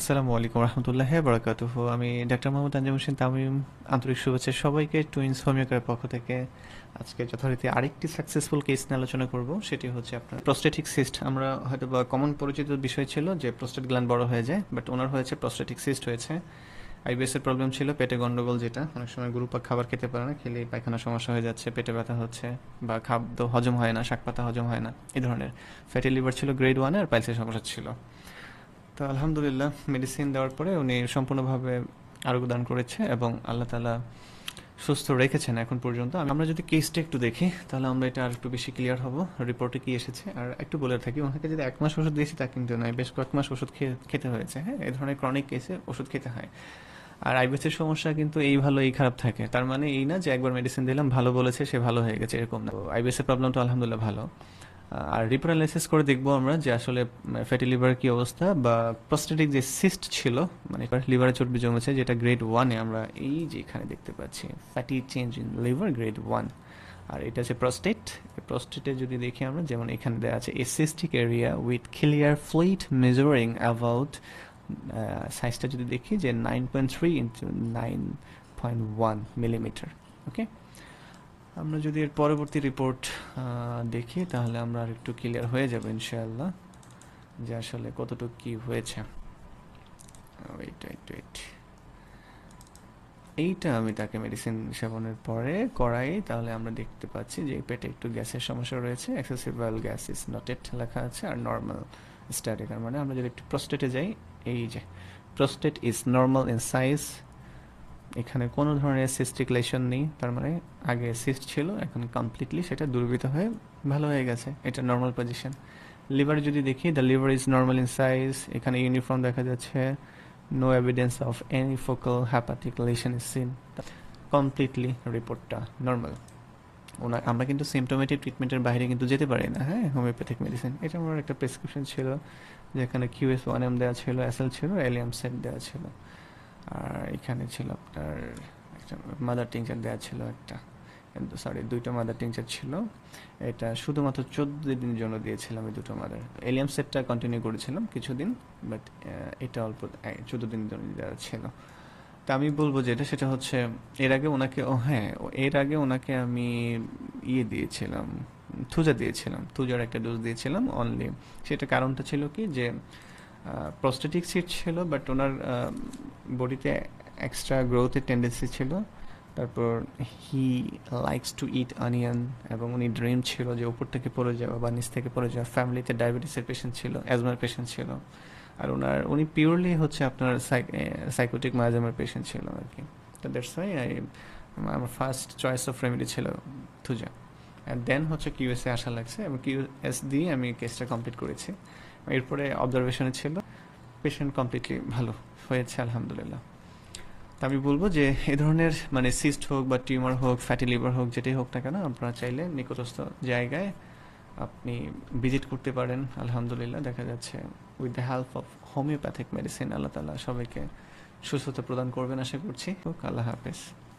আসসালামু আলাইকুম রহমতুল্লাহ বরাকাতুহ। আমি ডাক্তার মোহাম্মদ আঞ্জাম হোসেন, তামিম, আন্তরিক শুভেচ্ছা সবাইকে টুইন্স হোমিওকের পক্ষ থেকে। আজকে যথারীতি আরেকটি সাকসেসফুল কেস নিয়ে আলোচনা করব, সেটি হচ্ছে আপনার প্রস্টেটিক সিস্ট আমরা হয়তো বা কমন পরিচিত বিষয় ছিল যে প্রস্টেট গ্ল্যান্ড বড় হয়ে যায় বাট ওনার হয়েছে প্রস্টেটিক সিস্ট হয়েছে। আইবিএস এর প্রবলেম ছিল পেটে গন্ডগোল যেটা। অনেক সময় গ্রুপাক খাবার খেতে পারে না, খেলে পায়খানা সমস্যা হয়ে যাচ্ছে, পেটে ব্যথা হচ্ছে, বা খাদ্য হজম হয় না, শাক পাতা হজম হয় না এই ধরনের। ফ্যাটি লিভার ছিল গ্রেড ওয়ানে আর পাইলসের সমস্যা ছিল। তো আলহামদুলিল্লাহ মেডিসিন দেওয়ার পরে উনি সম্পূর্ণভাবে আরোগ্য দান করেছে এবং আল্লাহ তালা সুস্থ রেখেছেন এখন পর্যন্ত। আমরা যদি কেসটা একটু দেখি, তাহলে আমরা এটা আর একটু বেশি ক্লিয়ার হব। রিপোর্টে কি এসেছে? আর একটু বলে থাকি, ওনাকে যদি এক মাস ওষুধ দিয়েছি তা কিন্তু নয়, বেশ কয়েক মাস ওষুধ খেতে হয়েছে হ্যাঁ? এই ধরনের ক্রনিক কেসে ওষুধ খেতে হয়। আর আইবিএসের সমস্যা কিন্তু এই ভালো, এই খারাপ থাকে। তার মানে এই না যে একবার মেডিসিন দিলাম, ভালো বলেছে, সে ভালো হয়ে গেছে, এরকম না। আইবিএসের প্রবলেমটা আলহামদুলিল্লাহ ভালো। আর রিপোর্ট করে দেখব আমরা যে আসলে ফ্যাটি লিভার কি অবস্থা বা প্রস্টেটিক যে সিস্ট ছিল মানে লিভারে চর্বি জমেছে, যেটা গ্রেড ওয়ানে আমরা এই যে এখানে দেখতে পাচ্ছি fatty change in liver grade one আর এটা হচ্ছে প্রস্টেট প্রস্টেটে যদি দেখি আমরা, যেমন এখানে দেওয়া আছে a cystic area with clear fluid measuring about সাইজটা যদি দেখি যে nine point three into nine point one millimetre okay আমরা যদি এর পরবর্তী রিপোর্ট দেখি, তাহলে আমরা আর একটু ক্লিয়ার হয়ে যাবে ইনশাআল্লাহ যে আসলে কতটুকু কি হয়েছে। এইটা আমি তাকে মেডিসিন সেবনের পরে করাই, তাহলে আমরা দেখতে পাচ্ছি যে পেটে একটু গ্যাসের সমস্যা রয়েছে accessible gas is not at লেখা আছে, আর নর্মাল স্ট্যাটিক মানে আমরা যদি একটু প্রস্টেটে যাই, এই যে prostate is normal in size এখানে কোনো ধরনের সিস্টিকুলেশন নেই, তার মানে আগে সিস্ট ছিল, এখন কমপ্লিটলি সেটা দুর্বৃত হয়ে ভালো হয়ে গেছে, এটা নর্মাল পজিশন লিভার যদি দেখি the liver is normal in size এখানে ইউনিফর্ম দেখা যাচ্ছে no evidence of any focal hepatic lesion is seen completely রিপোর্টটা নর্মাল ওনার আমরা কিন্তু সিমটোমেটিক ট্রিটমেন্টের বাইরে কিন্তু যেতে পারি না হ্যাঁ? হোমিওপ্যাথিক মেডিসিন এটা আমার একটা প্রেসক্রিপশন ছিল, যেখানে কিউএস ওয়ান এম দেওয়া ছিল এসএল ছিল এলিয়াম সেট দেওয়া ছিল। আর এখানে ছিল আপনার একটা মাদার টিংচার দেওয়া ছিল একটা। সরি দুইটা মাদার টিংচার ছিল। এটা শুধুমাত্র চোদ্দ দিনের জন্য দিয়েছিলাম এই দুটো মাদার এলিয়াম সেটটা কন্টিনিউ করেছিলাম কিছুদিন বাট এটা অল্প চোদ্দ দিনের জন্য দেওয়া ছিল। তা আমি বলব যেটা সেটা হচ্ছে, এর আগে ওনাকে, ও হ্যাঁ এর আগে ওনাকে আমি ইয়ে দিয়েছিলাম, থুজা দিয়েছিলাম। থুজার একটা ডোজ দিয়েছিলাম অনলি সেটা কারণটা ছিল কি যে প্রস্টেটিক সিট ছিল বাট ওনার বডিতে এক্সট্রা গ্রোথের টেন্ডেন্সি ছিল। তারপর he likes to eat onion এবং উনি ড্রিম ছিল যে উপর থেকে পড়ে যাওয়া বা নিচ থেকে পড়ে যাওয়া ফ্যামিলিতে ডায়াবেটিসের পেশেন্ট ছিল অ্যাজমার পেশেন্ট ছিল। আর ওনার, উনি পিওরলি হচ্ছে আপনার সাইকোটিক মায়াজামের পেশেন্ট ছিল আর কি। তো দ্যাটস ওয়াই আই আমার ফার্স্ট চয়েস অফ রেমেডি ছিল থুজা অ্যান্ড দেন হচ্ছে কিউএসএ আসা লাগছে এবং কিউএস দিয়ে আমি কেসটা কমপ্লিট করেছি। এরপরে অবজারভেশনে ছিল। পেশেন্ট কমপ্লিটলি ভালো হয়েছে, আলহামদুলিল্লাহ। তা আমি বলব যে, এ ধরনের মানে সিস্ট হোক বা টিউমার হোক ফ্যাটি লিভার হোক, যেটাই হোক না কেন, আপনারা চাইলে নিকটস্থ জায়গায় আপনি ভিজিট করতে পারেন। আলহামদুলিল্লাহ, দেখা যাচ্ছে with the help of homeopathic medicine আল্লাহ তালা সবাইকে সুস্থতা প্রদান করবেন, আশা করছি। হোক, আল্লাহ হাফেজ।